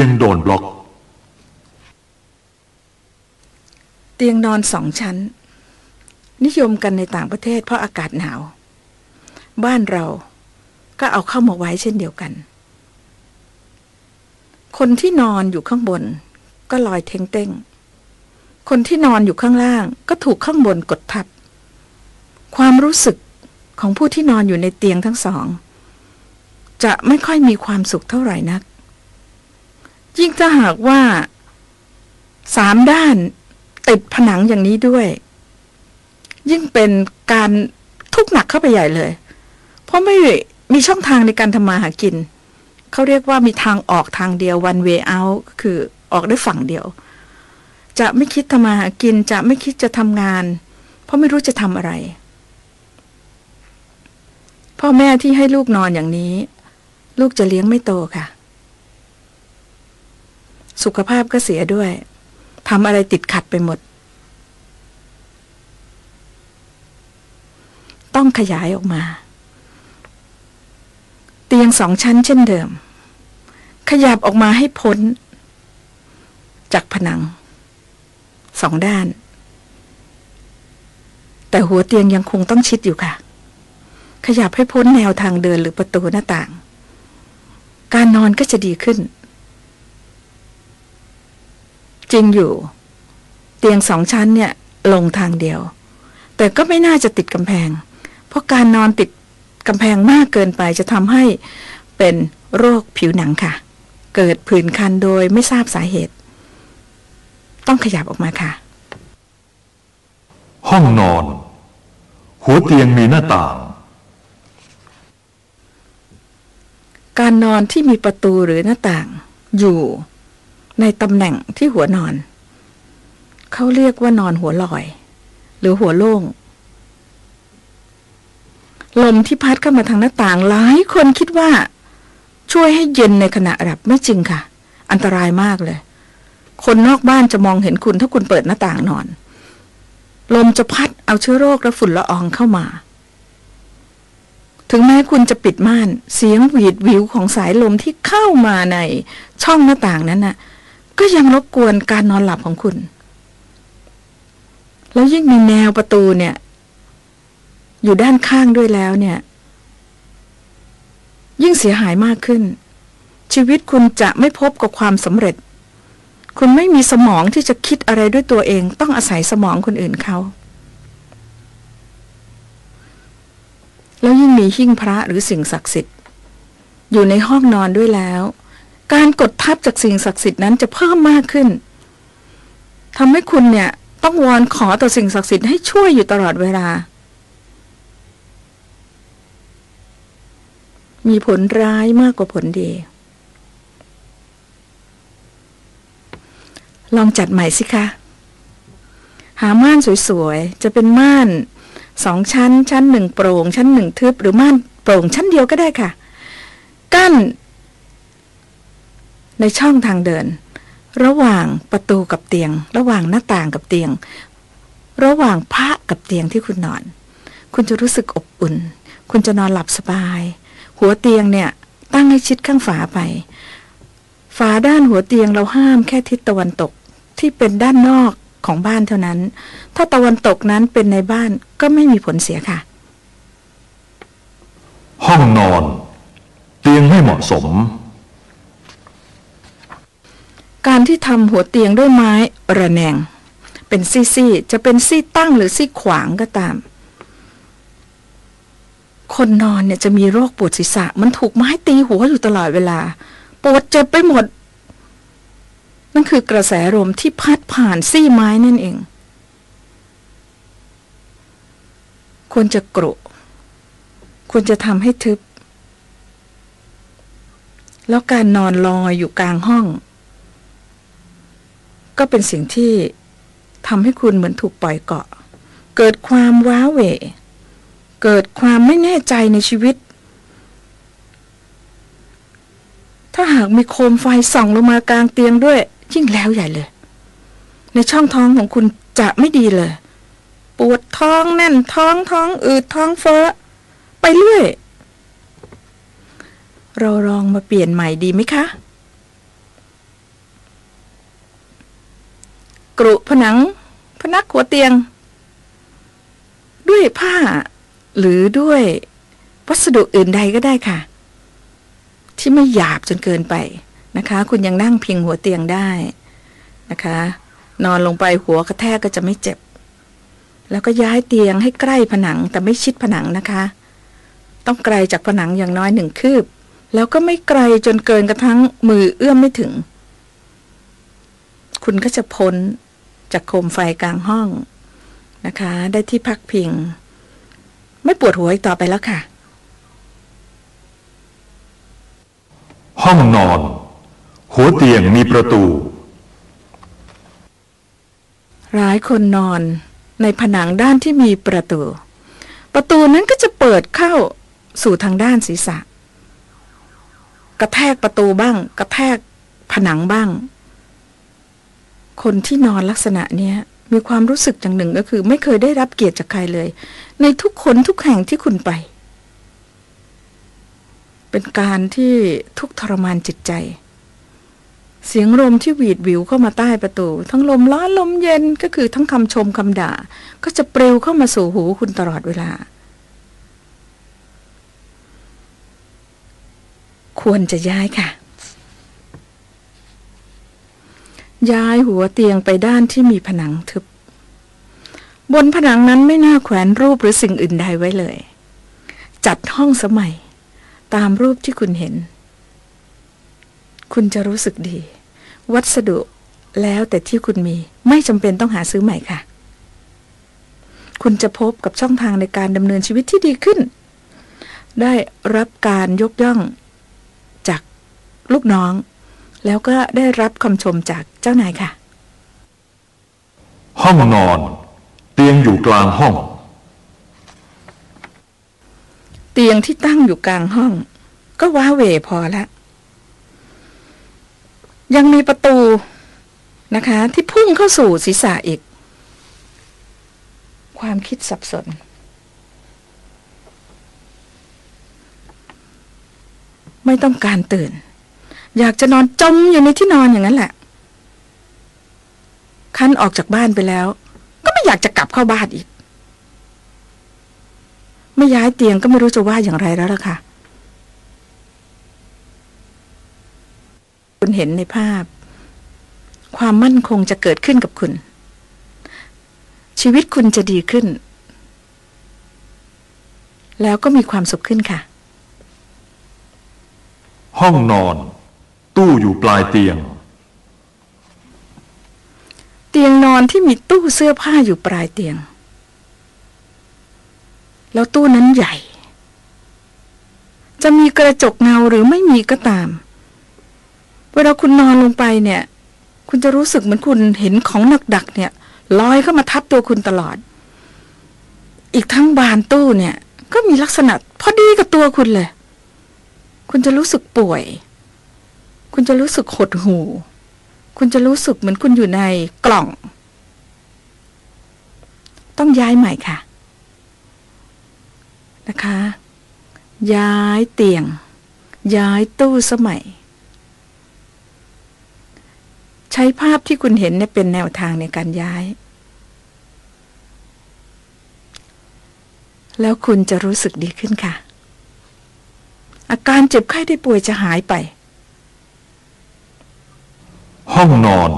ยงโดนบล็อก เตียงนอนสองชั้น นิยมกันในต่างประเทศเพราะอากาศหนาว บ้านเราก็เอาเข้ามาไว้เช่นเดียวกัน คนที่นอนอยู่ข้างบน ก็ลอยเท้งเต้ง คนที่นอนอยู่ข้างล่างก็ถูกข้างบนกดทับ ความรู้สึกของผู้ที่นอนอยู่ในเตียงทั้งสอง จะไม่ค่อยมีความสุขเท่าไหร่นัก ยิ่งถ้าหากว่า สามด้านติดผนังอย่างนี้ด้วย ยิ่งเป็นการทุกข์หนักเข้าไปใหญ่เลย เพราะไม่มีช่องทางในการทำมาหากิน เขาเรียกว่ามีทางออกทางเดียว one way out ก็คือออกได้ฝั่งเดียว จะไม่คิดทำมาหากิน จะไม่คิดจะทำงาน เพราะไม่รู้จะทำอะไร พ่อแม่ที่ให้ลูกนอนอย่างนี้ ลูกจะเลี้ยงไม่โตค่ะ สุขภาพก็เสียด้วยทำอะไรติดขัดไปหมด ต้องขยายออกมา เตียงสองชั้นเช่นเดิม ขยับออกมาให้พ้น จากผนัง สองด้าน แต่หัวเตียงยังคงต้องชิดอยู่ค่ะ ขยับให้พ้นแนวทางเดินหรือประตูหน้าต่าง การนอนก็จะดีขึ้น จริงอยู่ เตียงสองชั้นเนี่ย ลงทางเดียว แต่ก็ไม่น่าจะติดกำแพง เพราะการนอนติดกำแพงมากเกินไปจะทำให้เป็นโรคผิวหนังค่ะ เกิดผื่นคันโดยไม่ทราบสาเหตุ ต้องขยับออกมาค่ะ ห้องนอน หัวเตียงมีหน้าต่าง การนอนที่มีประตูหรือหน้าต่าง อยู่ ในตำแหน่งที่หัวนอน เขาเรียกว่านอนหัวลอย หรือหัวโล่ง ลมที่พัดเข้ามาทางหน้าต่างหลายคนคิดว่า ช่วยให้เย็นในขณะหลับไม่จริงค่ะ อันตรายมากเลย คนนอกบ้านจะมองเห็นคุณถ้าคุณเปิดหน้าต่างนอน ลมจะพัดเอาเชื้อโรคและฝุ่นละอองเข้ามาถึงแม้คุณจะปิดม่าน เสียงหวีดวิวของสายลมที่เข้ามาในช่องหน้าต่างนั้นน่ะ ก็ยังรบกวนการนอนหลับของคุณ แล้วยิ่งมีแนวประตูเนี่ย อยู่ด้านข้างด้วยแล้วเนี่ย ยิ่งเสียหายมากขึ้น ชีวิตคุณจะไม่พบกับความสำเร็จ คุณไม่มีสมองที่จะคิดอะไรด้วยตัวเอง ต้องอาศัยสมองคนอื่นเขาแล้วยิ่งมีหิ้งพระหรือสิ่งศักดิ์สิทธิ์ อยู่ในห้องนอนด้วยแล้ว การกดทับจากสิ่งศักดิ์สิทธิ์นั้นจะเพิ่มมากขึ้นทำให้คุณเนี่ยต้องวอนขอต่อสิ่งศักดิ์สิทธิ์ให้ช่วยอยู่ตลอดเวลา มีผลร้ายมากกว่าผลดี ลองจัดใหม่สิคะ หาม่านสวยๆ จะเป็นม่านสองชั้น ชั้นหนึ่งโปร่ง ชั้นหนึ่งทึบ หรือม่านโปร่งชั้นเดียวก็ได้ค่ะ กั้น ในช่องทางเดิน ระหว่างประตูกับเตียง ระหว่างหน้าต่างกับเตียง ระหว่างพระกับเตียงที่คุณนอน คุณจะรู้สึกอบอุ่น คุณจะนอนหลับสบาย หัวเตียงเนี่ย ตั้งให้ชิดข้างฝาไป ฝาด้านหัวเตียงเราห้ามแค่ทิศตะวันตกที่เป็นด้านนอกของบ้านเท่านั้น ถ้าตะวันตกนั้นเป็นในบ้านก็ไม่มีผลเสียค่ะ ห้องนอน เตียงไม่เหมาะสม การที่ทำหัวเตียงด้วยไม้ระแนง เป็นซี่ๆจะเป็นซี่ตั้งหรือซี่ขวางก็ตาม คนนอนเนี่ยจะมีโรคปวดศีรษะ มันถูกไม้ตีหัวอยู่ตลอดเวลา ปวดเจ็บไปหมด นั่นคือกระแสลมที่พัดผ่านซี่ไม้นั่นเอง ควรจะกรุควรจะทำให้ทึบ แล้วการนอนลอยอยู่กลางห้อง ก็เป็นสิ่งที่ทำให้คุณเหมือนถูกปล่อยเกาะ เกิดความว้าเหวเกิดความไม่แน่ใจในชีวิต ถ้าหากมีโคมไฟส่องลงมากลางเตียงด้วย ยิ่งแล้วใหญ่เลย ในช่องท้องของคุณจะไม่ดีเลย ปวดท้องแน่นท้องท้องอืดท้องเฟ้อ ไปเรื่อย เราลองมาเปลี่ยนใหม่ดีไหมคะ กรุผนัง พนักหัวเตียง ด้วยผ้า หรือด้วยวัสดุอื่นใดก็ได้ค่ะ ที่ไม่หยาบจนเกินไปนะคะ คุณยังนั่งพิงหัวเตียงได้นะคะ นอนลงไปหัวกระแทกก็จะไม่เจ็บ แล้วก็ย้ายเตียงให้ใกล้ผนังแต่ไม่ชิดผนังนะคะ ต้องไกลจากผนังอย่างน้อยหนึ่งคืบ แล้วก็ไม่ไกลจนเกินกระทั่งมือเอื้อมไม่ถึง คุณก็จะพ้น จากโคมไฟกลางห้องนะคะ ได้ที่พักพิง ไม่ปวดหัวอีกต่อไปแล้วค่ะ ห้องนอน หัวเตียงมีประตู หลายคนนอนในผนังด้านที่มีประตู ประตูนั้นก็จะเปิดเข้าสู่ทางด้านศีรษะ กระแทกประตูบ้าง กระแทกผนังบ้าง คนที่นอนลักษณะเนี้ยมีความรู้สึกอย่างหนึ่งก็คือ ไม่เคยได้รับเกียรติจากใครเลย ในทุกคนทุกแห่งที่คุณไป เป็นการที่ทุกทรมานจิตใจ เสียงลมที่หวีดวิวเข้ามาใต้ประตู ทั้งลมร้อนลมเย็นก็คือทั้งคำชมคำด่า ก็จะปลิวเข้ามาสู่หูคุณตลอดเวลา ควรจะย้ายค่ะ ย้ายหัวเตียงไปด้านที่มีผนังทึบ บนผนังนั้นไม่น่าแขวนรูปหรือสิ่งอื่นใดไว้เลย จัดห้องสมัย ตามรูปที่คุณเห็น คุณจะรู้สึกดี วัสดุแล้วแต่ที่คุณมีไม่จำเป็นต้องหาซื้อใหม่ค่ะ คุณจะพบกับช่องทางในการดำเนินชีวิตที่ดีขึ้น ได้รับการยกย่องจากลูกน้อง แล้วก็ได้รับคำชมจากเจ้านายค่ะ ห้องนอน เตียงอยู่กลางห้อง เตียงที่ตั้งอยู่กลางห้อง ก็ว้าเหวพอละยังมีประตูนะคะ ที่พุ่งเข้าสู่ศีรษะอีก ความคิดสับสน ไม่ต้องการตื่น อยากจะนอนจมอยู่ในที่นอนอย่างนั้นแหละคันออกจากบ้านไปแล้ว ก็ไม่อยากจะกลับเข้าบ้านอีก ไม่ย้ายเตียงก็ไม่รู้จะว่าอย่างไรแล้วล่ะค่ะ คุณเห็นในภาพ ความมั่นคงจะเกิดขึ้นกับคุณ ชีวิตคุณจะดีขึ้น แล้วก็มีความสุขขึ้นค่ะ ห้องนอน ตู้อยู่ปลายเตียง เตียงนอนที่มีตู้เสื้อผ้าอยู่ปลายเตียง แล้วตู้นั้นใหญ่ จะมีกระจกเงาหรือไม่มีก็ตาม เวลาคุณนอนลงไปเนี่ย คุณจะรู้สึกเหมือนคุณเห็นของหนักดักเนี่ยลอยเข้ามาทับตัวคุณตลอด อีกทั้งบานตู้เนี่ย ก็มีลักษณะพอดีกับตัวคุณเลย คุณจะรู้สึกป่วย คุณจะรู้สึกหดหู่ คุณจะรู้สึกเหมือนคุณอยู่ในกล่อง ต้องย้ายใหม่ค่ะ นะคะ ย้ายเตียง ย้ายตู้สมัย ใช้ภาพที่คุณเห็นเนี่ยเป็นแนวทางในการย้าย แล้วคุณจะรู้สึกดีขึ้นค่ะ อาการเจ็บไข้ได้ป่วยจะหายไป ห้องนอน